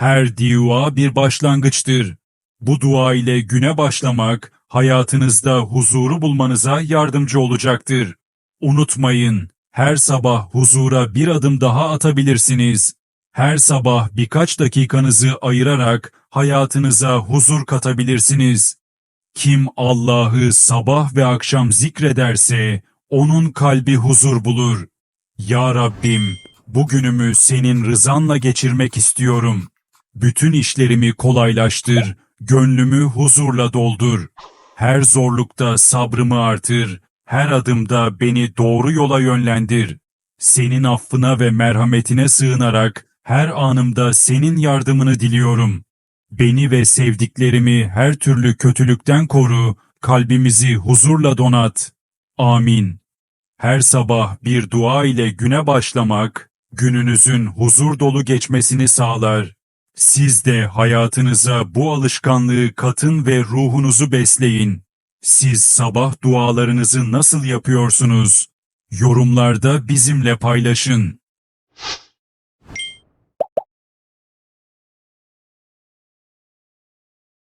Her dua bir başlangıçtır. Bu dua ile güne başlamak, hayatınızda huzuru bulmanıza yardımcı olacaktır. Unutmayın, her sabah huzura bir adım daha atabilirsiniz. Her sabah birkaç dakikanızı ayırarak hayatınıza huzur katabilirsiniz. Kim Allah'ı sabah ve akşam zikrederse, onun kalbi huzur bulur. Ya Rabbim, bugünümü senin rızanla geçirmek istiyorum. Bütün işlerimi kolaylaştır, gönlümü huzurla doldur. Her zorlukta sabrımı artır, her adımda beni doğru yola yönlendir. Senin affına ve merhametine sığınarak her anımda senin yardımını diliyorum. Beni ve sevdiklerimi her türlü kötülükten koru, kalbimizi huzurla donat. Amin. Her sabah bir dua ile güne başlamak, gününüzün huzur dolu geçmesini sağlar. Siz de hayatınıza bu alışkanlığı katın ve ruhunuzu besleyin. Siz sabah dualarınızı nasıl yapıyorsunuz? Yorumlarda bizimle paylaşın.